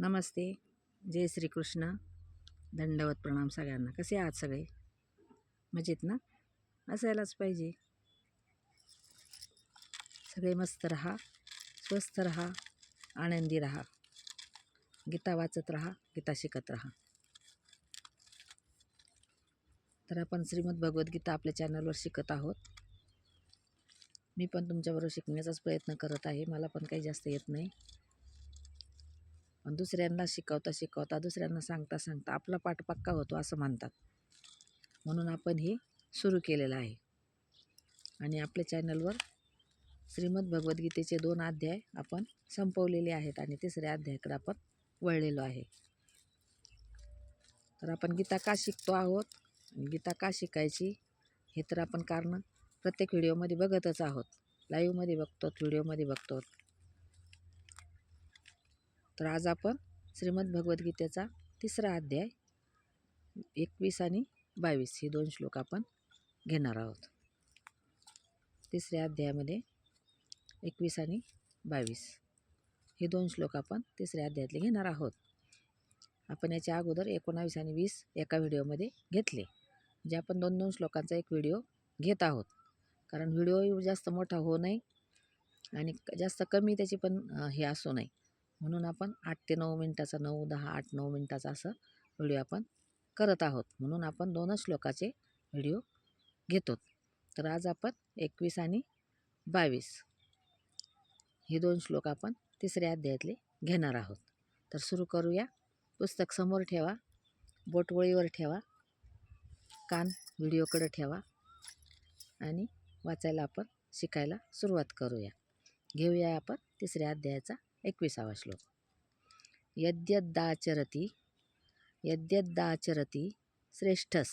नमस्ते. जय श्रीकृष्ण. दंडवत प्रणाम सगळ्यांना. कसे आहात सगळे? मजेत ना? असायलाच पाहिजे. सगळे मस्त राहा. स्वस्थ राहा. आनंदी राहा. गीता वाचत राहा. गीता शिकत राहा. तर आपण श्रीमद भगवद्गीता आपल्या चॅनलवर शिकत आहोत. मी पण तुमच्याबरोबर शिकण्याचाच प्रयत्न करत आहे. मला पण काही जास्त येत नाही. पण दुसऱ्यांना शिकवता शिकवता दुसऱ्यांना सांगता सांगता आपला पाठ पक्का होतो असं म्हणतात. म्हणून आपण हे सुरू केलेलं आहे. आणि आपल्या चॅनलवर श्रीमद भगवद्गीतेचे दोन अध्याय आपण संपवलेले आहेत आणि तिसऱ्या अध्यायाकडे आपण वळलेलो आहे. तर आपण गीता का शिकतो आहोत? गीता का शिकायची? हे तर आपण कारण प्रत्येक व्हिडिओमध्ये बघतच आहोत. लाईव्हमध्ये बघतो व्हिडिओमध्ये बघतो तर आज आपण श्रीमद भगवद्गीतेचा तिसरा अध्याय एकवीस आणि बावीस हे दोन श्लोक आपण घेणार आहोत. तिसऱ्या अध्यायामध्ये एकवीस आणि बावीस हे दोन श्लोक आपण तिसऱ्या अध्यायातले घेणार आहोत. आपण याच्या अगोदर एकोणावीस आणि वीस एका व्हिडिओमध्ये घेतले म्हणजे आपण दोन दोन श्लोकांचा एक व्हिडिओ घेत आहोत. कारण व्हिडिओ जास्त मोठा होऊ नये आणि जास्त कमी त्याची पण हे असू नये. म्हणून आपण आठ ते नऊ मिनटाचा नऊ दहा आठ नऊ मिनटाचा असं व्हिडिओ आपण करत आहोत. म्हणून आपण दोनच श्लोकाचे व्हिडिओ घेतो. तर आज आपण एकवीस आणि बावीस हे दोन श्लोक आपण तिसऱ्या अध्यायातले घेणार आहोत. तर सुरू करूया. पुस्तक समोर ठेवा. बोटवळीवर ठेवा. कान व्हिडिओकडं ठेवा. आणि वाचायला आपण शिकायला सुरुवात करूया. घेऊया आपण तिसऱ्या अध्यायाचा एकविसावा श्लोक यद्यद्दाचरती यद्यद्दाचरती श्रेष्ठस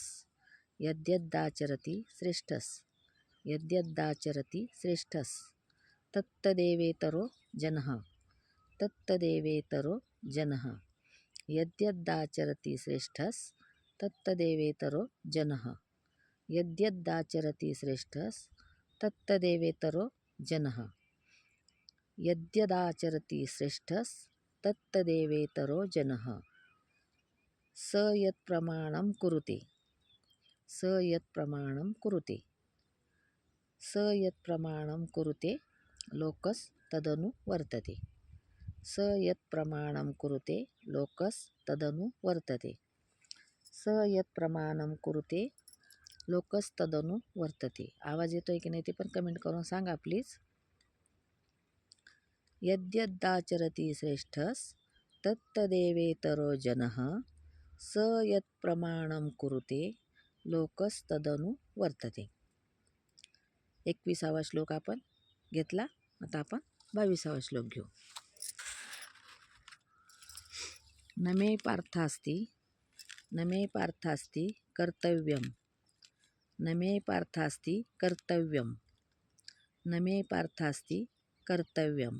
यद्यद्दाचरती श्रेष्ठस यद्यद्दाचरती श्रेष्ठस तत्तदेवेतरो जनः तत्तदेवेतरो जनः यद्यद्दाचरति श्रेष्ठस तत्तदेवेतरो जनः यद्यद्दाचरति श्रेष्ठस तत्तदेवेतरो जनः यद्यदाचरति श्रेष्ठस्तत्तदेवेतरो जनः। स यत्प्रमाणं कुरुते। स यत्प्रमाणं कुरुते। स यत्प्रमाणं कुरुते लोकस् तदनु वर्तते। स यत्प्रमाणं कुरुते लोकस् तदनु वर्तते। स यत्प्रमाणं कुरुते लोकस तदनु वर्तते। आवाज येतोय की नाही ते पण कमेंट करून सांगा प्लीज यद्यद्दाचरति श्रेष्ठस्तत्तदेवेतरो जनः स यत्प्रमाणं कुरुते लोकस्तदनु वर्तते. एकविसावा श्लोक आपण घेतला आता आपण बावीसावा श्लोक घेऊ. न मे पार्थास्ति न मे पार्थास्ति कर्तव्यं न मे पार्थास्ति कर्तव्यं न मे पार्थास्ति कर्तव्यम्.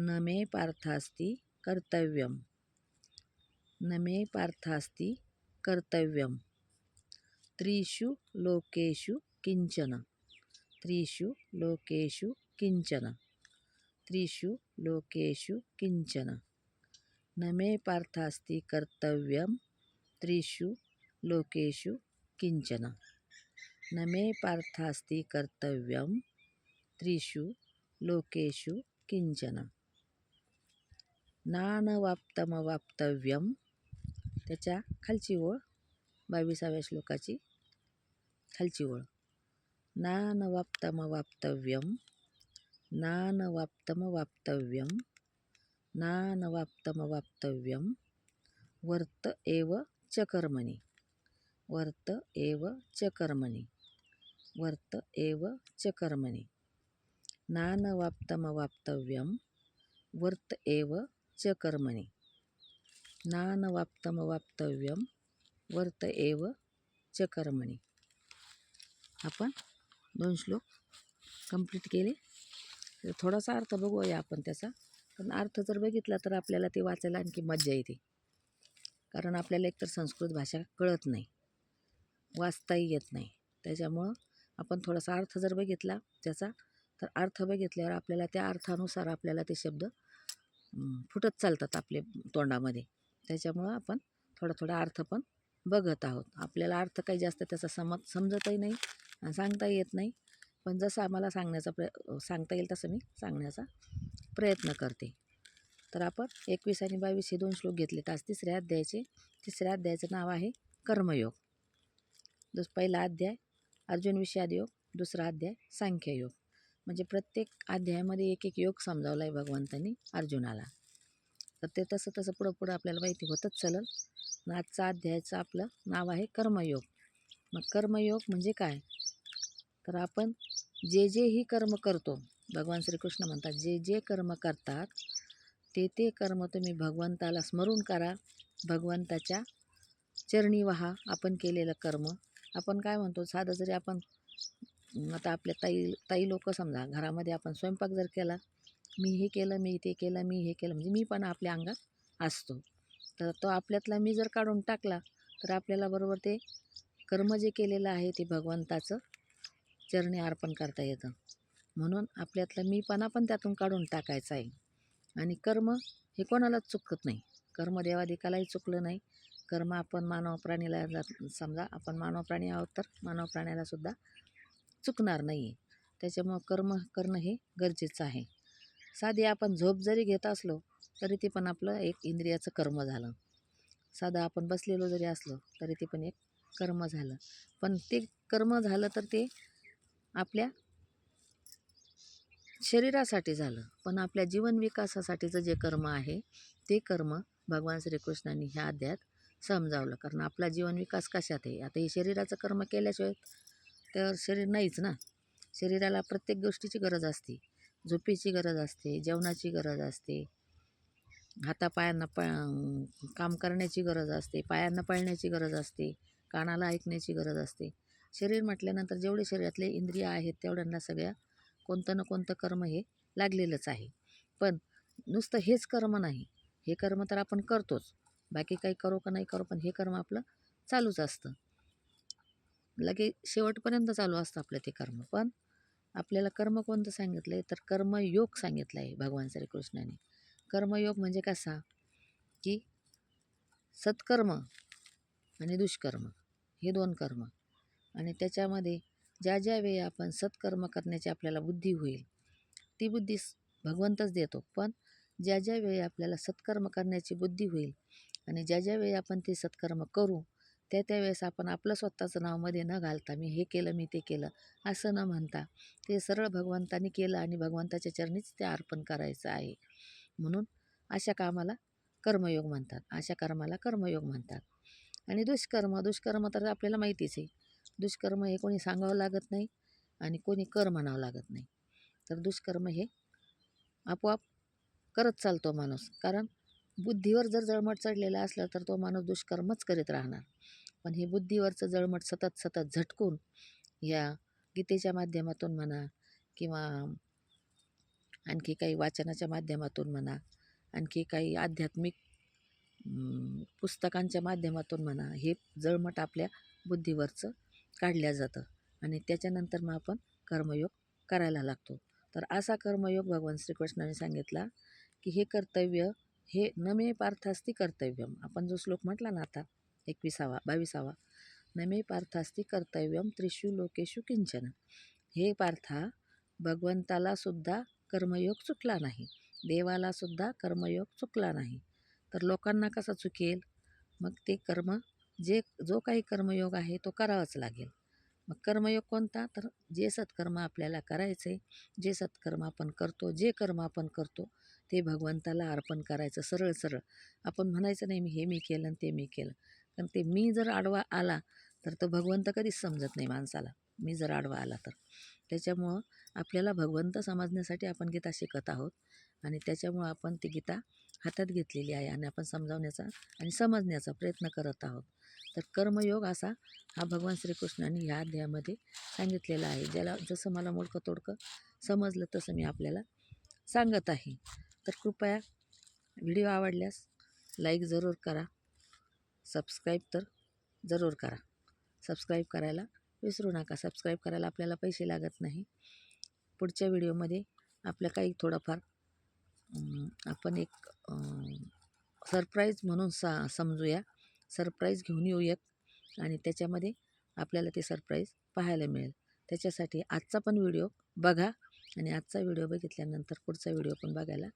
न मे पार्थास्ति कर्तव्यं न मे पार्थास्ति कर्तव्यं त्रिषु लोकेषु किञ्चन। त्रिषु लोकेषु किञ्चन। त्रिषु लोकेषु किञ्चन। न मे पार्थास्ति कर्तव्यं त्रिषु लोकेषु किञ्चन। न मे पार्थास्ति कर्तव्यं त्रिषु लोकेषु किञ्चन। नानवाप्तमवाप्तव्यम त्याच्या खालची ओळ बावीसाव्या श्लोकाची खालची ओळ. नानवाप्तमवाप्तव्यम नानवाप्तमवाप्तव्यम नानवाप्तमवाप्तव्यम वर्त एव च कर्मणि वर्त एव च कर्मणि वर्त एव च कर्मणि नानवाप्तमवाप्तव्यम वर्त एव च कर्मणि नानवाप्तमवाप्तव्यम वर्त एव च कर्मणि आपण दोन श्लोक कंप्लीट केले. तर थोडासा अर्थ बघूया आपण त्याचा. पण अर्थ जर बघितला तर आपल्याला ते वाचायला आणखी मज्जा येते. कारण आपल्याला एकतर संस्कृत भाषा कळत नाही. वाचताही येत नाही. त्याच्यामुळं आपण थोडासा अर्थ जर बघितला त्याचा तर अर्थ बघितल्यावर आपल्याला त्या अर्थानुसार आपल्याला ते शब्द फुटत चालतात आपले तोंडामध्ये. त्याच्यामुळं आपण थोडा थोडा अर्थ पण बघत आहोत. आपल्याला अर्थ काही जास्त त्याचा समज समजतही नाही आणि सांगता येत नाही. पण जसं आम्हाला सांगण्याचा प्र सांगता येईल तसं मी सांगण्याचा प्रयत्न करते. तर आपण एकवीस आणि बावीस हे दोन श्लोक घेतलेत. आज तिसऱ्या अध्यायाचे तिसऱ्या अध्यायाचं नाव आहे कर्मयोग. दुस पहिला अध्याय अर्जुन विषाद योग दुसरा अध्याय सांख्ययोग. म्हणजे प्रत्येक अध्यायामध्ये एक एक योग समजावला आहे भगवंतांनी अर्जुनाला. तर ते तसं तसं पुढं पुढं आपल्याला माहिती होतच चलल. आणि आजचा अध्यायाचं आपलं नाव आहे कर्मयोग. मग कर्मयोग म्हणजे काय? तर आपण जे जेही कर्म करतो भगवान श्रीकृष्ण म्हणतात जे जे कर्म करतात ते ते कर्म तुम्ही भगवंताला स्मरून करा. भगवंताच्या चरणी व्हा. आपण केलेलं कर्म. आपण काय म्हणतो? साधं जरी आपण आता आपल्या ताई ताई लोक समजा घरामध्ये आपण स्वयंपाक जर केला मी हे केलं मी ते केलं मी हे केलं म्हणजे मी पण आपल्या अंगात असतो. तर तो आपल्यातला मी जर काढून टाकला तर आपल्याला बरोबर ते कर्म जे केलेलं आहे ते भगवंताचं चरणी अर्पण करता येतं. म्हणून आपल्यातला मीपणा पण त्यातून काढून टाकायचा आहे. आणि कर्म हे कोणालाच चुकत नाही. कर्म देवादिकालाही चुकलं नाही. कर्म आपण मानव प्राणीला समजा आपण मानव प्राणी आहोत तर मानव प्राण्यालासुद्धा चुकणार नाही आहे त्याच्यामुळं कर्म करणं हे गरजेचं आहे. साधी आपण झोप जरी घेत असलो तरी ते पण आपलं एक इंद्रियाचं कर्म झालं. साधं आपण बसलेलो जरी असलो तरी ते पण एक कर्म झालं. पण ते कर्म झालं तर ते आपल्या शरीरासाठी झालं. पण आपल्या जीवन विकासासाठीचं जे कर्म आहे ते कर्म भगवान श्रीकृष्णांनी ह्या अध्यायात समजावलं. कारण आपला जीवन विकास कशात आहे? आता हे शरीराचं कर्म केल्याशिवाय तर शरीर नाहीच ना. शरीराला प्रत्येक गोष्टीची गरज असते. झोपेची गरज असते जेवणाची गरज असते. हातापायांना प काम करण्याची गरज असते पायांना पळण्याची गरज असते कानाला ऐकण्याची गरज असते. शरीर म्हटल्यानंतर जेवढे शरीरातले इंद्रिय आहेत तेवढ्यांना सगळ्या कोणतं ना कोणतं कर्म हे लागलेलंच आहे. पण नुसतं हेच कर्म नाही. हे कर्म तर आपण करतोच. बाकी काही करो का नाही करो पण हे कर्म आपलं चालूच असतं. लगे शेवटपर्यंत चालू असतं आपलं ते कर्म. पण आपल्याला कर्म कोणतं सांगितलं आहे तर कर्मयोग सांगितलं आहे भगवान श्रीकृष्णाने. कर्मयोग म्हणजे कसा? की सत्कर्म आणि दुष्कर्म. हे दोन कर्म. आणि त्याच्यामध्ये ज्या ज्या वेळी आपण सत्कर्म करण्याची आपल्याला बुद्धी होईल ती बुद्धी भगवंतच देतो. पण ज्या ज्या वेळी आपल्याला सत्कर्म करण्याची बुद्धी होईल आणि ज्या ज्या वेळी आपण ते सत्कर्म करू त्या त्यावेळेस आपण आपलं स्वतःचं नावमध्ये न घालता मी हे केलं मी ते केलं असं न म्हणता ते सरळ भगवंतानी केलं आणि भगवंताच्या चरणीच ते अर्पण करायचं आहे. म्हणून अशा कामाला कर्मयोग म्हणतात अशा कर्माला कर्मयोग म्हणतात. आणि दुष्कर्म दुष्कर्म तर आपल्याला माहितीच आहे. दुष्कर्म हे कोणी सांगावं लागत नाही आणि कोणी कर म्हणावं लागत नाही. तर दुष्कर्म हे आपोआप करत चालतो माणूस. कारण बुद्धीवर जर जळमट चढलेलं असलं तर तो माणूस दुष्कर्मच करीत राहणार. पण हे बुद्धीवरचं जळमट सतत सतत झटकून या गीतेच्या माध्यमातून म्हणा किंवा आणखी काही वाचनाच्या माध्यमातून म्हणा आणखी काही आध्यात्मिक पुस्तकांच्या माध्यमातून म्हणा हे जळमट आपल्या बुद्धीवरचं काढल्या जातं. आणि त्याच्यानंतर मग आपण कर्मयोग करायला लागतो. तर असा कर्मयोग भगवान श्रीकृष्णाने सांगितला की हे कर्तव्य हे न मे पार्थास्ती कर्तव्यम. आपण जो श्लोक म्हटला ना आता एकविसावा बावीसावा. न मे पार्थास्ती कर्तव्यम त्रिशू लोकेशू किंचन. हे पार्था भगवंतालासुद्धा कर्मयोग चुकला नाही. देवालासुद्धा कर्मयोग चुकला नाही. तर लोकांना कसा चुकेल? मग ते कर्म जे जो काही कर्मयोग आहे तो करावाच लागेल. मग कर्मयोग कोणता? तर जे सत्कर्म आपल्याला करायचे जे सत्कर्म आपण करतो जे कर्म आपण करतो ते भगवंताला अर्पण करायचं सरळ सरळ आपण म्हणायचं नाही मी हे मी केलं आणि ते मी केलं. कारण ते मी जर आडवा आला तर तो भगवंत कधीच समजत नाही माणसाला. मी जर आडवा आला तर. त्याच्यामुळं आपल्याला भगवंत समजण्यासाठी आपण गीता शिकत आहोत आणि त्याच्यामुळं आपण ती गीता हातात घेतलेली आहे आणि आपण समजावण्याचा आणि समजण्याचा प्रयत्न करत आहोत. तर कर्मयोग असा हा भगवान श्रीकृष्णाने ह्या अध्यायामध्ये सांगितलेला आहे. ज्याला जसं मला मोडकं तोडकं समजलं तसं मी आपल्याला सांगत आहे. तर कृपया व्हिडिओ आवडल्यास लाईक जरूर करा. सबस्क्राईब तर जरूर करा. सबस्क्राईब करायला विसरू नका. सबस्क्राईब करायला आपल्याला पैसे लागत नाही. पुढच्या व्हिडिओमध्ये आपलं काही थोडंफार आपण एक सरप्राईज म्हणून सा समजूया. सरप्राईज घेऊन येऊयात आणि त्याच्यामध्ये आपल्याला ते सरप्राईज पाहायला मिळेल. त्याच्यासाठी आजचा पण व्हिडिओ बघा आणि आजचा व्हिडिओ बघितल्यानंतर पुढचा व्हिडिओ पण बघायला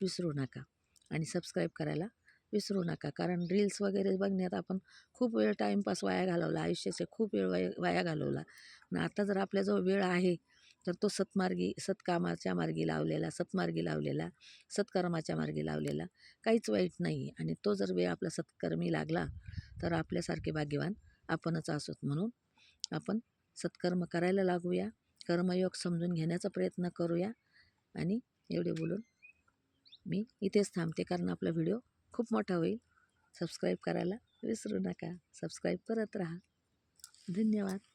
विसरू नका. आणि सबस्क्राईब करायला विसरू नका. कारण रील्स वगैरे बघण्यात आपण खूप वेळ टाईमपास वाया घालवला आयुष्याचे खूप वेळ वाया वाया घालवला. आणि आता जर आपल्याजवळ वेळ आहे तर तो सत्मार्गी सत्कामाच्या मार्गी लावलेला सत्मार्गी लावलेला सत्कर्माच्या मार्गी लावलेला काहीच वाईट नाही आणि तो जर वेळ आपला सत्कर्मी लागला तर आपल्यासारखे भाग्यवान आपणच असोत म्हणून आपण सत्कर्म करायला लागूया. कर्मयोग समजून घेण्याचा प्रयत्न करूया. आणि एवढे बोलून मी इथेच थांबते. कारण आपला व्हिडिओ खूप मोठा होईल. सबस्क्राईब करायला विसरू नका. सबस्क्राईब करत राहा. धन्यवाद.